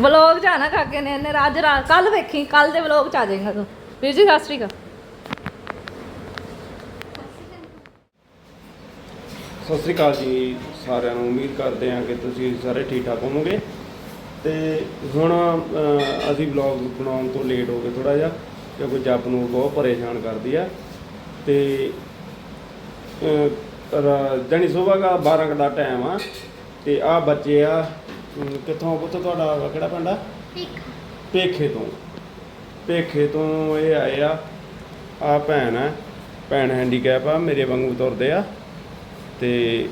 Vlog ਚ ਆਣਾ ਕਾਕੇ ਨੇ ਇਹਨੇ ਅੱਜ ਰਾਤ ਕੱਲ ਵੇਖੀ ਕੱਲ ਦੇ ਵਲੌਗ ਚ ਆ ਜਾਏਗਾ ਤੂੰ। ਵੀਰ ਜੀ ਸਤਿ ਸ਼੍ਰੀ ਅਕਾਲ। ਸਤਿ ਸ੍ਰੀ ਅਕਾਲ ਜੀ ਸਾਰਿਆਂ ਨੂੰ ਉਮੀਦ ਕਰਦੇ ਹਾਂ ਕਿ ਤੁਸੀਂ ਸਾਰੇ ਠੀਕ ਠਾਕ ਹੋਵੋਗੇ। ਤੇ ਹੁਣ ਅਹ, ਅਸੀਂ ਵਲੌਗ ਬਣਾਉਣ ਤੋਂ ਲੇਟ ਹੋ ਗਏ ਥੋੜਾ ਜਿਹਾ ਕਿਉਂਕਿ ਜੱਪ ਨੂੰ ਬਹੁਤ ਪਰੇਸ਼ਾਨ ਕਰਦੀ ਆ। ਤੇ ਅਹ, ਰ- ਜਾਣੀ ਸਵੇਰ ਦਾ 12 ਕੁ ਦਾ ਟਾਈਮ ਆ ਤੇ ਆ ਬੱਚੇ ਆ ਅਮ, ਕਿੱਥੋਂ ਪੁੱਤ ਤੁਹਾਡਾ ਕਿਹੜਾ ਪਿੰਡ ਆ? ਪੇਖੇ ਤੋਂ। ਪੇਖੇ ਤੋਂ ਇਹ ਆਏ ਆ। ਆ ਭੈਣ ਆ ਭੈਣ ਹੈਂਡੀਕੈਪ ਆ ਮੇਰੇ ਵਾਂਗੂ ਤੁਰਦੇ ਆ। ਤੇ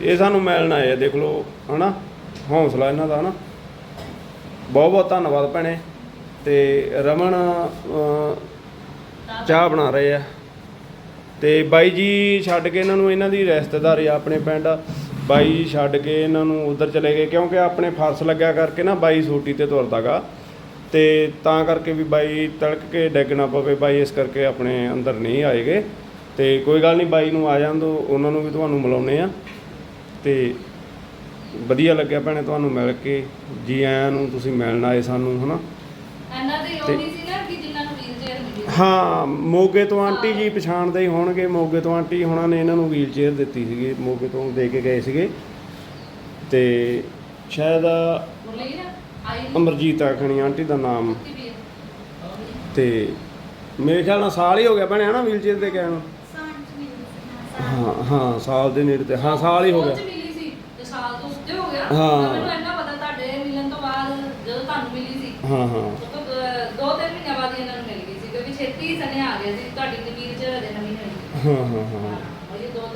ਇਹ ਸਾਨੂੰ ਮਿਲਣ ਆਏ ਆ ਦੇਖ ਲਓ ਹਨਾ? ਹੌਸਲਾ ਇਹਨਾਂ ਦਾ ਹਨਾ? ਬਹੁਤ ਬਹੁਤ ਧੰਨਵਾਦ ਭੈਣੇ। ਤੇ ਰਮਨ ਅਹ, ਚਾਹ ਬਣਾ ਰਹੇ ਆ। ਤੇ ਬਾਈ ਜੀ ਛੱਡ ਕੇ ਇਹਨਾਂ ਨੂੰ ਇਹਨਾਂ ਦੀ ਰਿਸ਼ਤੇਦਾਰੀ ਆ ਆਪਣੇ ਪਿੰਡ। ਬਾਈ ਜੀ ਛੱਡ ਕੇ ਇਹਨਾਂ ਨੂੰ ਉਧਰ ਚਲੇ ਗਏ ਕਿਉਂਕਿ ਆਪਣੇ ਫਰਸ ਲੱਗਿਆ ਕਰਕੇ ਨਾ ਬਾਈ ਸੋਟੀ ਤੇ ਤੁਰਦਾਗਾ। ਤੇ ਤਾਂ ਕਰਕੇ ਵੀ ਬਾਈ ਤੜਕ ਕੇ ਡਿੱਗ ਨਾ ਪਵੇ ਬਾਈ ਇਸ ਕਰਕੇ ਆਪਣੇ ਅੰਦਰ ਨਹੀਂ ਆਏਗੇ ਤੇ ਕੋਈ ਗੱਲ ਨਹੀਂ ਬਾਈ ਨੂੰ ਆ ਜਾਂਦੋ ਉਹਨਾਂ ਨੂੰ ਵੀ ਤੁਹਾਨੂੰ ਮਿਲਾਉਨੇ ਆ ਤੇ ਵਧੀਆ ਲੱਗਿਆ ਭੈਣੇ ਤੁਹਾਨੂੰ ਮਿਲ ਕੇ ਜੀ ਆਇਆਂ ਨੂੰ ਤੁਸੀਂ ਮਿਲਣ ਆਏ ਸਾਨੂੰ ਹਨਾ? ਇਹਨਾਂ ਦੇ ਉਹੀ ਸੀ ਨਾ ਕਿ ਜਿਨ੍ਹਾਂ ਨੂੰ ਵੀਲ ਚੇਅਰ ਮਿਲੀ ਹਾਂ ਮੋਗੇ ਤੋਂ ਆਂਟੀ ਜੀ ਪਛਾਣਦੇ ਹੀ ਹੋਣਗੇ। ਮੋਗੇ ਤੋਂ ਆਂਟੀ ਹੁਣਾਂ ਨੇ ਇਹਨਾਂ ਨੂੰ ਵੀਲ ਚੇਅਰ ਦਿੱਤੀ ਸੀਗੀ ਮੋਗੇ ਤੋਂ ਦੇ ਕੇ ਗਏ ਸੀਗੇ। ਤੇ ਸ਼ਾਇਦ ਨਾ ਅਮਰਜੀਤ ਆਖਣੀ ਆਂਟੀ ਦਾ ਨਾਮ। ਤੇ ਮੇਰੇ ਖਿਆਲ ਨਾਲ ਸਾਲ ਹੀ ਹੋ ਗਿਆ ਭੈਣੇ ਹਨਾ ਵੀਲ ਚੇਅਰ ਦੇ ਨੂੰ? ਹਾਂ ਹਾਂ ਸਾਲ ਦੇ ਨੇੜੇ ਤੇ ਹਾਂ ਸਾਲ ਹੀ ਹੋ ਗਿਆ। ਹੋ ਹਾਂ। ਤਾਂ ਸਨੇ ਆ ਗਿਆ ਸੀ ਤੁਹਾਡੀ ਜ਼ਮੀਨ ਚ ਹਜੇ ਨਵੀਂ ਹੋਈ। ਹਾਂ ਹਾਂ ਹਾਂ। ਉਹ ਦੋ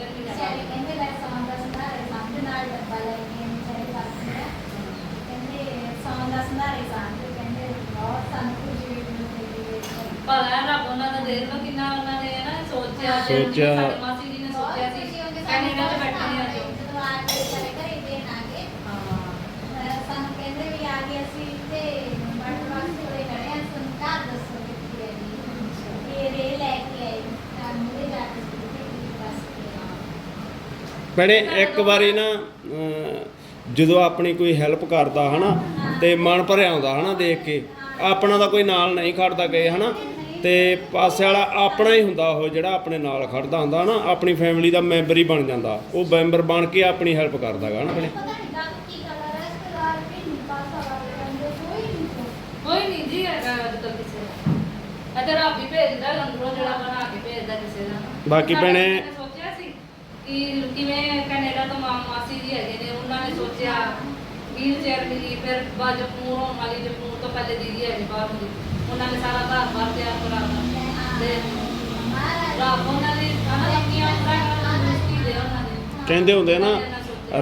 ਰੱਬ ਉਹਨਾਂ ਦਾ ਕਿੰਨਾ ਉਹਨਾਂ ਨੇ ਨਾ ਸੋਚਿਆ ਤੇ ਸੋਚਿਆ। ਸਾਡੇ ਮਾਸੀ ਜੀ ਨੇ ਸੋਚਿਆ ਸੀ ਕੈਨੇਡਾ ਚ ਬੈਠੇ ਆ ਜੋ ਜਦੋਂ ਆ ਕੇ ਵਿਚਾਰੇ ਘਰੇ ਦੇਣ ਆ ਗਏ ਹਾਂ ਅਹ ਸਾਨੂੰ ਕਹਿੰਦੇ ਵੀ ਆ ਗਏ ਅਸੀਂ ਤੇ ਬੜ ਵਾਸਤੇ ਕੋਲੇ ਖੜੇ ਆ ਸਾਨੂੰ ਘਰ ਦੱਸੋ ਕਿੱਥੇ ਹੈ ਜੀ ਇਹ ਰੇ ਲੈ ਕੇ ਆਏ ਤਾਂ ਮੂਰੇ ਜਾ ਕੇ ਸੁਣਦੇ ਕਿ ਬਸ ਕੇ ਭੈਣੇ ਇੱਕ ਵਾਰੀ ਨਾ ਜਦੋਂ ਆਪਣੀ ਕੋਈ ਹੈਲਪ ਕਰਦਾ ਹਨਾ ਤੇ ਮਨ ਭਰਿਆ ਆਉਂਦਾ ਹਨਾ ਦੇਖ ਕੇ ਆਪਣਾ ਤਾਂ ਕੋਈ ਨਾਲ ਨਹੀਂ ਖੜਦਾ ਗਏ ਹਨਾ ਤੇ ਪਾਸੇ ਵਾਲਾ ਆਪਣਾ ਹੀ ਹੁੰਦਾ ਉਹ ਜਿਹੜਾ ਆਪਣੇ ਨਾਲ ਖੜਦਾ ਹੁੰਦਾ ਹਨਾ ਆਪਣੀ ਫੈਮਿਲੀ ਦਾ ਮੈਂਬਰ ਹੀ ਬਣ ਜਾਂਦਾ ਉਹ ਮੈਂਬਰ ਬਣ ਕੇ ਆਪਣੀ ਹੈਲਪ ਕਰਦਾਗਾ ਹਨਾ ਭੈਣੇ? ਵੀ ਕੋਈ ਨਹੀਂ ਜੀ ਅੱਜ ਕੱਲ੍ਹ ਕਿਸੇ ਦਾ। ਅਦਰ ਰੱਬ ਹੀ ਭੇਜਦਾ ਅੰਦਰੋਂ ਜਿਹੜਾ ਬਣਾ ਕੇ ਭੇਜਦਾ ਕਿਸੇ ਦਾ। ਬਾਕੀ ਭੈਣੇ- ਕਿ ਕਿਵੇਂ ਕੈਨੇਡਾ ਤੋਂ ਮਾਂ ਮਾਸੀ ਜੀ ਹੈਗੇ ਨੇ ਉਹਨਾਂ ਨੇ ਸੋਚਿਆ ਵੀਲ ਚੇਅਰ ਮਿਲੀ ਫਿਰ ਬਾਅਦ ਜਪੂਰ ਹੋਣ ਵਾਲੀ ਜਪੂਰ ਤੋਂ ਪਹਿਲੇ ਦੀਦੀ ਹੈਗੇ ਬਾਹਰ ਦੀ ਉਹਨਾਂ ਨੇ ਸਾਰਾ ਘਰ ਬਾਹਰ ਤਿਆਰ ਕਰਾਤਾ ਤੇ ਰੱਬ ਉਹਨਾਂ ਦੀ ਹਨਾ ਆਪਣੀਆਂ ਉਹਨਾਂ ਮੁਸ਼ਕਿਲ ਦੇ ਉਹਨਾਂ ਨੇ। ਕਹਿੰਦੇ ਹੁੰਦੇ ਨਾ।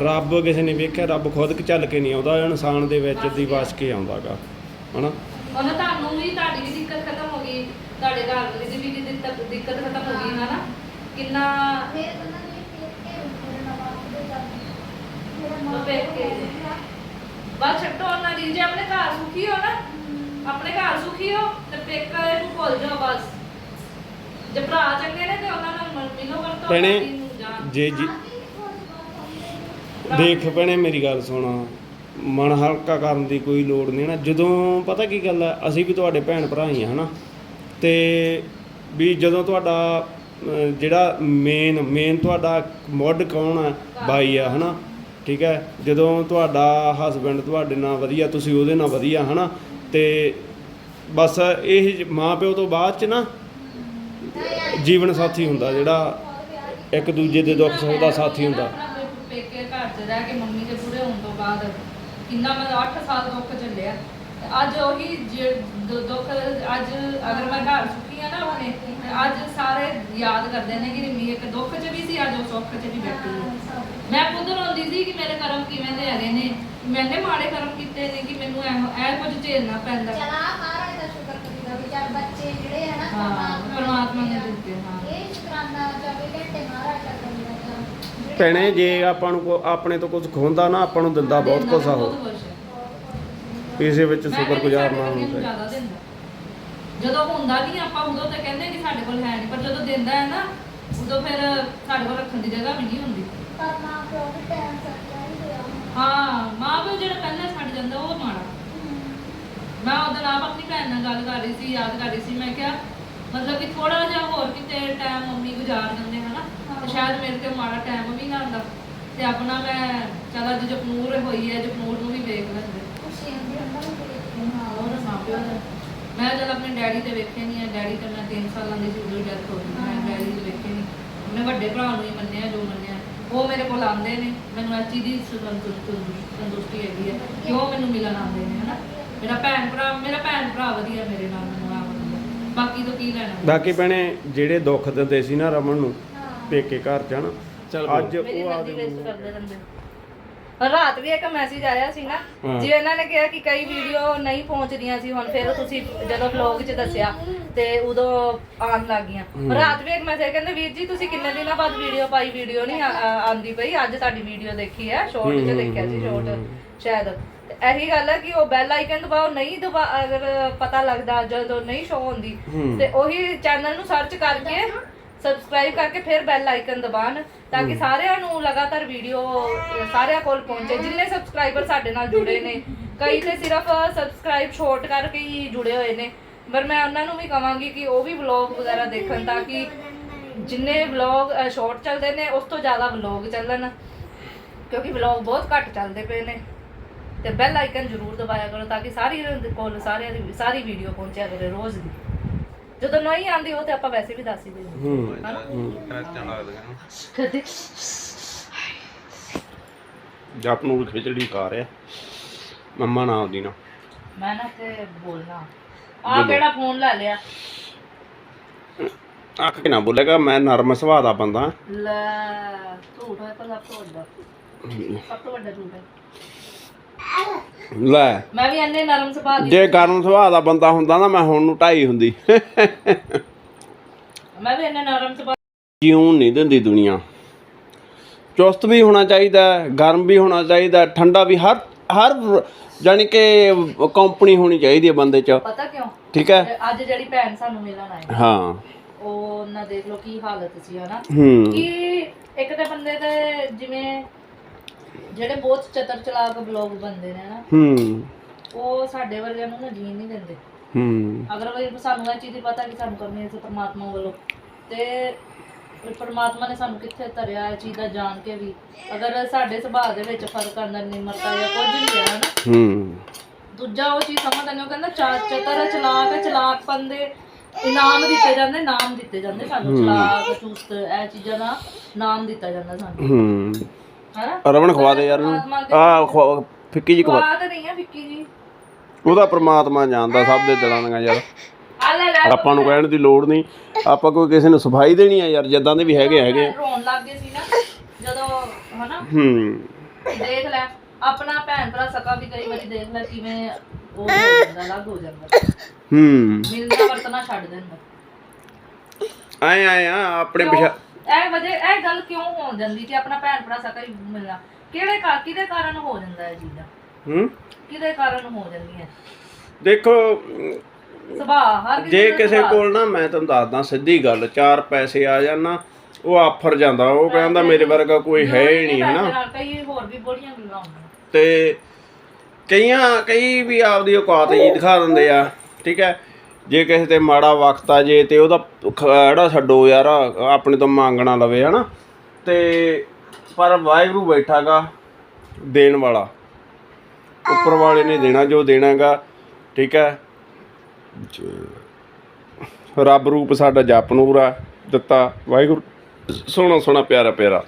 ਰੱਬ ਕਿਸੇ ਨੇ ਵੇਖਿਆ ਰੱਬ ਖੁਦ ਚੱਲ ਕੇ ਨਹੀਂ ਆਉਂਦਾ ਇਨਸਾਨ ਦੇ ਵਿੱਚ ਦੀ ਵਸ ਕੇ ਆਉਂਦਾਗਾ ਹਨਾ? ਉਹਨਾਂ ਤੁਹਾਨੂੰ ਵੀ ਤੁਹਾਡੀ ਵੀ ਦਿੱਕਤ ਖਤਮ ਹੋ ਗਈ ਤੁਹਾਡੇ ਘਰ ਦੀ ਵੀ ਦਿੱਕਤ ਦਿੱਕਤ ਖਤਮ ਹੋ ਗਈ ਹਨਾ? ਕਿੰਨਾ ਮੇਰੇ ਬੰਦਾ ਨੇ ਪੇਟ ਕੇ ਮੇਰੇ ਨਾਲ ਬਾਤ ਦੇ ਜਾਂਦੀ ਮੇਰਾ ਉਹ ਪੇਟ ਕੇ। ਬਸ ਛੱਡੋ ਉਹਨਾਂ ਦੀ ਜੇ ਆਪਣੇ ਘਰ ਸੁਖੀ ਹੋ ਨਾ। ਆਪਣੇ ਘਰ ਸੁਖੀ ਹੋ ਤੇ ਪੇਕਾ ਨੂੰ ਭੁੱਲ ਜਾਓ ਬਸ। ਜੇ ਭਰਾ ਚੰਗੇ ਨੇ ਤੇ ਉਹਨਾਂ ਨਾਲ ਮਿਲ- ਮਿਲੋ ਵਰਤੋ ਭੈਣੇ, ਬਾਕੀ ਨੂੰ ਜਾਣ। ਜੇ ਜੀ ਦੇਖ ਭੈਣੇ ਮੇਰੀ ਗੱਲ ਸੁਣ। ਮਨ ਹਲਕਾ ਕਰਨ ਦੀ ਕੋਈ ਲੋੜ ਨਹੀਂ ਨਾ। ਜਦੋਂ ਪਤਾ ਕੀ ਗੱਲ ਹੈ ਅਸੀਂ ਵੀ ਤੁਹਾਡੇ ਭੈਣ ਭਰਾ ਹੀ ਆ ਹਨਾ? ਤੇ ਵੀ ਜਦੋਂ ਤੁਹਾਡਾ ਅਹ, ਜਿਹੜਾ ਮੇਨ ਮੇਨ ਤੁਹਾਡਾ ਮੁੱਢ ਕੌਣ ਹੈ ਬਾਈ ਆ ਹਨਾ? ਠੀਕ ਹੈ? ਜਦੋਂ ਤੁਹਾਡਾ ਹਸਬੰਡ ਤੁਹਾਡੇ ਨਾਲ ਵਧੀਆ, ਤੁਸੀਂ ਉਹਦੇ ਨਾਲ ਵਧੀਆ, ਹਨਾ? ਤੇ ਬਸ ਇਹ ਮਾਂ ਪਿਓ ਤੋਂ ਬਾਅਦ ਚ ਨਾ ਜੀਵਨ ਸਾਥੀ ਹੁੰਦਾ, ਜਿਹੜਾ ਇੱਕ ਦੂਜੇ ਦੇ ਦੁੱਖ ਸੁੱਖ ਦਾ ਸਾਥੀ ਹੁੰਦਾ। ਪੇਕੇ ਘਰ ਚ ਰਹਿ ਕੇ ਮੰਮੀ ਦੇ ਬੁੜੇ ਹੋਣ ਤੋਂ ਬਾਅਦ ਕਿੰਨਾ ਮੈਂ 8 ਸਾਲ ਦੁੱਖ ਝੱਲਿਆ ਅੱਜ ਉਹੀ ਜੇ- ਦੁ- ਦੁੱਖ ਅੱਜ ਅਗਰ ਮੈਂ ਘਰ ਸੁਖੀ ਆ ਨਾ ਤੇ ਅੱਜ ਸਾਰੇ ਯਾਦ ਕਰਦੇ ਨੇ ਕਿ ਰਿਮੀ ਇੱਕ ਦੁੱਖ 'ਚ ਵੀ ਸੀ ਅੱਜ ਉਹ ਸੁੱਖ 'ਚ ਵੀ ਬੈਠੀ ਹੈ ਮੈਂ ਖੁਦ ਰੋਂਦੀ ਸੀ ਕਿ ਮੇਰੇ ਕਰਮ ਕਿਵੇਂ ਦੇ ਹੈਗੇ ਨੇ ਮੈਨੇ ਮਾੜੇ ਕਰਮ ਕੀਤੇ ਨੇ ਕਿ ਮੈਨੂੰ ਇਹ ਇਹ ਕੁਝ ਝੇਲਣਾ ਪੈਂਦਾ। ਚਲਾ ਮਹਾਰਾਜ ਦਾ ਸ਼ੁਕਰ ਕਰੀਦਾ ਵੀ ਚੱਲ ਬੱਚੇ ਜਿਹੜੇ ਹੈ ਨਾ ਹਾਂ ਪਰਮਾਤਮਾ ਨੇ ਦਿੱਤੇ ਹਾਂ। ਇਹ ਸ਼ੁਕਰਾਨਾ 24 ਘੰਟੇ ਮਹਾਰਾਜ ਦਾ ਕਰੀਦਾ ਭੈਣੇ ਜੇ ਆਪਾਂ ਨੂੰ ਆਪਣੇ ਤੋਂ ਕੁਝ ਖੋਂਦਾ ਨਾ ਆਪਾਂ ਨੂੰ ਦਿੰਦਾ ਬਹੁਤ ਕੁਝ ਆ ਹੈ। ਇਸੇ ਵਿੱਚ ਮੈਂ ਸ਼ੁਕਰ ਕਹਿੰਦੀ ਗੁਜ਼ਾਰ ਸਾਡੇ ਨਾ ਹੁੰਦਾ ਜ਼ਿਆਦਾ ਦਿੰਦਾ। ਜਦੋਂ ਹੁੰਦਾ ਨਹੀਂ ਆਪਾਂ ਉਦੋਂ ਤਾਂ ਕਹਿੰਦੇ ਕਿ ਸਾਡੇ ਕੋਲ ਹੈ ਨਹੀਂ ਪਰ ਜਦੋਂ ਦਿੰਦਾ ਹੈ ਨਾ ਉਦੋਂ ਫਿਰ ਸਾਡੇ ਕੋਲ ਰੱਖਣ ਦੀ ਜਗ੍ਹਾ ਵੀ ਨਹੀਂ ਹੁੰਦੀ। ਪਰ ਮਾਂ ਪਿਓ ਵੀ ਟਾਈਮ ਚਾਹੀਦੇ ਆ ਹਾਂ ਮਾਂ ਪਿਓ ਜਿਹੜਾ ਪਹਿਲਾਂ ਛੱਡ ਜਾਂਦਾ ਉਹ ਮਾੜਾ। ਹਮ, ਨਾਲ ਗੱਲ ਕਰ ਰਹੀ ਸੀ ਯਾਦ ਕਰ ਰਹੀ ਸੀ ਮੈਂ ਕਿਹਾ ਮਤਲਬ ਕਿ ਥੋੜਾ ਜਿਹਾ ਹੋਰ ਕਿਤੇ ਟਾਈਮ ਮੰਮੀ ਗੁਜ਼ਾਰ ਦਿੰਦੇ ਹਨਾ ਤੇ ਸ਼ਾਇਦ ਮੇਰੇ ਤੇ ਮਾੜਾ ਟਾਈਮ ਵੀ ਨਾ ਆਉਂਦਾ। ਤੇ ਆਪਣਾ ਮੈਂ ਚੱਲ ਅੱਜ ਜਪਨੂਰ ਹੋਈ ਹੈ ਜਪਨੂਰ ਨੂੰ ਵੀ ਵੇਖ ਲੈਂਦੇ। ਮਾਂ ਦਾ ਮੈਂ ਜਦ ਆਪਣੇ ਡੈਡੀ ਤੇ ਵੇਖੇ ਨਹੀਂ ਹੈ ਡੈਡੀ ਤੇ ਮੈਂ 3 ਸਾਲਾਂ ਦੀ ਸੀ ਉਦੋਂ ਡੈਥ ਹੋ ਗਈ। ਮੈਂ ਡੈਡੀ ਤੇ ਵੇਖੇ ਨਹੀਂ ਆਪਣੇ ਵੱਡੇ ਭਰਾ ਨੂੰ ਹੀ ਮੰਨਿਆ ਜੋ ਮੰਨਿਆ। ਉਹ ਮੇਰੇ ਕੋਲ ਆਉਂਦੇ ਨੇ। ਮੈਨੂੰ ਚੀਜ਼ ਦੀ ਸੰਤੁ- ਸੰਤੁ- ਸੰਤੁਸ਼ਟੀ ਹੈਗੀ ਹੈ ਕਿ ਉਹ ਮੈਨੂੰ ਮਿਲਣ ਆਉਂਦੇ ਨੇ ਹਨਾ? ਮੇਰਾ ਭੈਣ ਭਰਾ ਮੇਰਾ ਭੈਣ ਭਰਾ ਵਧੀਆ ਮੇਰੇ ਨਾਲ ਮੈਨੂੰ ਆ ਵਧੀਆ। ਬਾਕੀ ਤੋਂ ਕੀ ਲੈਣਾ? ਬਾਕੀ ਭੈਣੇ ਜਿਹੜੇ ਦੁੱਖ ਦਿੰਦੇ ਸੀ ਨਾ ਰਮਨ ਨੂੰ ਪੇਕੇ ਘਰ ਚ ਹਨਾ? ਅੱਜ ਉਹ ਐਨਰਜੀ ਆਦੇ ਵੇਸਟ ਕਰਦੇ ਰਹਿੰਦੇ ਪਰ ਰਾਤ ਵੀ ਇੱਕ ਮੈਸੇਜ ਆਇਆ ਸੀ ਨਾ। ਜਿਵੇਂ ਇਹਨਾਂ ਨੇ ਕਿਹਾ ਕਿ ਕਈ ਵੀਡੀਓ ਨਹੀਂ ਪਹੁੰਚਦੀਆਂ ਸੀ ਹੁਣ ਫਿਰ ਤੁਸੀਂ ਜਦੋਂ ਵਲੌਗ 'ਚ ਦੱਸਿਆ ਤੇ ਉਦੋਂ ਆਉਣ ਲੱਗ ਗਈਆਂ। ਰਾਤ ਵੀ ਇੱਕ ਮੈਸੇਜ ਕਹਿੰਦੇ ਵੀਰ ਜੀ ਤੁਸੀਂ ਕਿੰਨੇ ਦਿਨਾਂ ਬਾਅਦ ਵੀਡੀਓ ਪਾਈ? ਵੀਡੀਓ ਨਹੀਂ ਆ- ਆ- ਆਉਂਦੀ ਪਈ। ਅੱਜ ਤੁਹਾਡੀ ਵੀਡੀਓ ਦੇਖੀ ਹੈ ਸ਼ੋਰਟ 'ਚ ਦੇਖਿਆ ਸੀ ਸ਼ੋਰਟ ਸ਼ਾਇਦ। ਇਹੀ ਗੱਲ ਹੈ ਕਿ ਉਹ ਬੈਲ ਆਈਕਨ ਦਬਾਓ ਨਹੀਂ ਦਬਾ ਅਗਰ ਪਤਾ ਲੱਗਦਾ ਜਦੋਂ ਨਹੀਂ ਸ਼ੋ ਹੁੰਦੀ। ਤੇ ਉਹੀ ਚੈਨਲ ਨੂੰ ਸਰਚ ਕਰਕੇ ਸਬਸਕ੍ਰਾਈਬ ਕਰਕੇ ਫਿਰ ਬੈਲ ਆਈਕਨ ਦਬਾਣ ਤਾਂ ਕਿ ਸਾਰਿਆਂ ਨੂੰ ਲਗਾਤਾਰ ਵੀਡੀਓ ਸਾਰਿਆਂ ਕੋਲ ਪਹੁੰਚੇ। ਜਿੰਨੇ ਸਬਸਕ੍ਰਾਈਬਰ ਸਾਡੇ ਨਾਲ ਜੁੜੇ ਨੇ ਕਈ ਤੇ ਸਿਰਫ ਸਬਸਕ੍ਰਾਈਬ ਛੋਟ ਕਰਕੇ ਹੀ ਜੁੜੇ ਹੋਏ ਨੇ। ਪਰ ਮੈਂ ਉਹਨਾਂ ਨੂੰ ਵੀ ਕਵਾਂਗੀ ਕਿ ਉਹ ਵੀ ਵਲੌਗ ਵਗੈਰਾ ਦੇਖਣ ਤਾਂ ਕਿ ਜਿੰਨੇ ਵਲੌਗ ਸ਼ਾਰਟ ਚੱਲਦੇ ਨੇ ਉਸ ਤੋਂ ਜ਼ਿਆਦਾ ਵਲੌਗ ਚੱਲਣ। ਕਿਉਂਕਿ ਵਲੌਗ ਬਹੁਤ ਘੱਟ ਚੱਲਦੇ ਪਏ ਨੇ। ਤੇ ਬੈਲ ਆਈਕਨ ਜ਼ਰੂਰ ਦਬਾਇਆ ਕਰੋ ਤਾਂ ਕਿ ਸਾਰੀ ਕੋਲ ਸਾਰਿਆਂ ਦੀ ਸਾਰੀ ਵੀਡੀਓ ਪਹੁੰਚਿਆ ਕਰੇ ਰੋਜ਼ ਦੀ। ਜਦੋਂ ਨਹੀਂ ਆਉਂਦੀ ਉਹ ਤੇ ਆਪਾਂ ਵੈਸੇ ਵੀ ਦੱਸ ਹੀ ਦਿੰਦੇ ਹੂੰ। ਕਦੇ ਜਪ ਨੂੰ ਖਿਚੜੀ ਖਾ ਰਿਹਾ। ਮੰਮਾ ਨਾ ਆਉਂਦੀ ਨਾ। ਮੈਂ ਨਾ ਤੇ ਬੋਲਣਾ। ਆ ਕਿਹੜਾ ਫੋਨ ਲੈ ਲਿਆ? ਅੱਖ ਕੇ ਨਾ ਬੋਲੇਗਾ? ਮੈਂ ਨਰਮ ਸੁਭਾਅ ਦਾ ਬੰਦਾ। ਲੈ ਝੂਠ ਹੈ ਤਾਂ ਸਭ ਤੋਂ ਵੱਡਾ। ਸਭ ਤੋਂ ਵੱਡਾ ਝੂਠ ਹੈ। ਲੈ। ਮੈਂ ਵੀ ਇੰਨੇ ਨਰਮ ਸੁਭਾਅ ਦੀ ਜੇ ਗਰਮ ਸੁਭਾਅ ਦਾ ਬੰਦਾ ਹੁੰਦਾ ਨਾ ਮੈਂ ਹੁਣ ਨੂੰ ਢਾਈ ਹੁੰਦੀ। ਮੈਂ ਵੀ ਇੰਨੇ ਨਰਮ ਸੁਭਾਅ ਜਿਉਣ ਨਹੀਂ ਦਿੰਦੀ ਦੁਨੀਆ। ਚੁਸਤ ਵੀ ਹੋਣਾ ਚਾਹੀਦਾ ਗਰਮ ਵੀ ਹੋਣਾ ਚਾਹੀਦਾ ਠੰਡਾ ਵੀ ਹਰ ਹਰ ਜਾਨੀ ਕਿ ਕੰਪਨੀ ਹੋਣੀ ਚਾਹੀਦੀ ਹੈ ਬੰਦੇ 'ਚ। ਪਤਾ ਕਿਉਂ? ਠੀਕ ਹੈ। ਅੱਜ ਜਿਹੜੀ ਭੈਣ ਸਾਨੂੰ ਮਿਲਣ ਆਈ ਹਾਂ। ਉਹ ਉਹਨਾਂ ਦੇਖ ਲਓ ਕੀ ਹਾਲਤ ਸੀ ਹਨਾ? ਕਿ ਇੱਕ ਤੇ ਬੰਦੇ ਦੇ ਜਿਵੇਂ ਜਿਹੜੇ ਬਹੁਤ ਚਤਰ ਚਲਾਕ ਬਲੌਗ ਬੰਦੇ ਨੇ ਨਾ ਹੂੰ। ਉਹ ਸਾਡੇ ਵਰਗਿਆਂ ਨੂੰ ਨਾ ਜੀਣ ਨਹੀਂ ਦਿੰਦੇ। ਹੂੰ। ਅਗਰ ਵੀ ਸਾਨੂੰ ਇਹ ਚੀਜ਼ ਦੀ ਪਤਾ ਕਿ ਸਾਨੂੰ ਕਰਨੀ ਹੈ ਇਸ ਪਰਮਾਤਮਾ ਵੱਲੋਂ। ਤੇ ਪਰਮਾਤਮਾ ਨੇ ਸਾਨੂੰ ਕਿੱਥੇ ਧਰਿਆ ਇਹ ਚੀਜ਼ ਦਾ ਜਾਣ ਕੇ ਵੀ। ਅਗਰ ਸਾਡੇ ਸੁਭਾਅ ਦੇ ਵਿੱਚ ਫ਼ਰਕ ਆਉਂਦਾ ਨਿਮਰਤਾ ਜਾਂ ਕੁਝ ਵੀ ਹੈ ਨਾ ਹੂੰ। ਦੂਜਾ ਉਹ ਚੀਜ਼ ਸਮਝਦਾ ਨਹੀਂ ਉਹ ਕਹਿੰਦਾ ਚਾ ਚਤਰ ਚਲਾਕ ਚਲਾਕ ਬੰਦੇ ਇਨਾਮ ਦਿੱਤੇ ਜਾਂਦੇ ਨਾਮ ਦਿੱਤੇ ਜਾਂਦੇ ਸਾਨੂੰ। ਚਲਾਕ ਚੁਸਤ ਇਹ ਚੀਜ਼ਾਂ ਦਾ ਨਾਮ ਦਿੱਤਾ ਜਾਂਦਾ ਸਾਨੂੰ। ਹੂੰ। ਰਮਨ ਖਵਾ ਦੇ ਯਾਰ ਅੱਗੇ ਆ ਫਿੱਕੀ ਜੀ ਖਵਾ। ਬਾਤ ਨਹੀਂ ਵਿੱਕੀ ਜੀ ਉਹਦਾ ਪ੍ਰਮਾਤਮਾ ਜਾਣਦਾ ਸਭ ਦੇ ਦਿਲਾਂ ਦੀਆਂ ਯਾਰ। ਆਪਾਂ ਨੂੰ ਕਹਿਣ ਦੀ ਲੋੜ ਨਹੀਂ। ਆਪਾਂ ਕੋਈ ਕਿਸੇ ਨੂੰ ਸਫ਼ਾਈ ਦੇਣੀ ਆ ਯਾਰ ਜਿੱਦਾਂ ਦੇ ਵੀ ਹੈਗੇ ਹੈਗੇ। ਰੋਣ ਲੱਗ ਗਏ ਸੀ ਨਾ ਜਦੋਂ ਹਨਾ? ਹੂੰ। ਦੇਖ ਲੈ ਆਪਣਾ ਭੈਣ ਭਰਾ ਸਕਾ ਵੀ ਕਈ ਵਾਰੀ ਦੇਖ ਲੈ ਕਿਵੇਂ ਉਹ ਅਲੱਗ ਹੋ ਜਾਂਦਾ। ਹੂੰ। ਮਿਲਣਾ ਵਰਤਣਾ ਛੱਡ ਦਿੰਦਾ। ਆਏ ਆਏ ਆ ਆਪਣੇ? ਪਿਛਾ ਇਹ ਵਜ੍ਹਾ ਇਹ ਗੱਲ ਕਿਉਂ ਹੋ ਜਾਂਦੀ ਕਿ ਆਪਣਾ ਭੈਣ ਭਰਾ ਸਕਾ ਹੀ ਮਿਲਣਾ? ਕਿਹੜੇ ਕਾ ਕਿਹਦੇ ਕਾਰਨ ਹੋ ਜਾਂਦਾ ਇਹ ਚੀਜ਼ਾਂ? ਹੂੰ? ਕਿਹਦੇ ਕਾਰਨ ਹੋ ਜਾਂਦੀਆਂ? ਦੇਖੋ ਸੁਭਾਅ ਹਰ ਜੇ ਦਾ ਕਿਸੇ ਸੁਭਾਅ। ਕੋਲ ਨਾ ਮੈਂ ਤੁਹਾਨੂੰ ਦੱਸਦਾ ਸਿੱਧੀ ਗੱਲ ਚਾਰ ਪੈਸੇ ਆ ਜਾਣ ਨਾ ਉਹ ਆਫਰ ਜਾਂਦਾ ਉਹ ਕਹਿੰਦਾ ਮੇਰੇ ਵਰਗਾ ਕੋਈ ਹੈ ਹੀ ਨਹੀਂ ਹਨਾ? ਨਾਲ ਕਈ ਹੋਰ ਵੀ ਬੜੀਆਂ ਗੱਲਾਂ ਹੁੰਦੀਆਂ। ਤੇ ਕਈਆਂ ਕਈ ਵੀ ਆਪਦੀ ਔਕਾਤ ਜੀ ਦਿਖਾ ਦਿੰਦੇ ਆ ਠੀਕ ਹੈ? ਜੇ ਕਿਸੇ ਤੇ ਮਾੜਾ ਵਕਤ ਆ ਜੇ ਤੇ ਉਹਦਾ ਖੜਾ ਛੱਡੋ ਯਾਰ, ਆਪਣੇ ਤੋਂ ਮੰਗਣਾ ਲਵੇ, ਹਨਾ? ਤੇ ਪਰ ਵਾਹਿਗੁਰੂ ਬੈਠਾਗਾ ਦੇਣ ਵਾਲਾ। ਉੱਪਰ ਵਾਲੇ ਨੇ ਦੇਣਾ ਜੋ ਦੇਣਾਗਾ, ਠੀਕ ਹੈ? ਰੱਬ ਰੂਪ ਸਾਡਾ ਜਪ ਨੂਰ ਦਿੱਤਾ। ਵਾਹਿਗੁਰੂ ਸੋਹਣਾ ਸੋਹਣਾ ਪਿਆਰਾ ਪਿਆਰਾ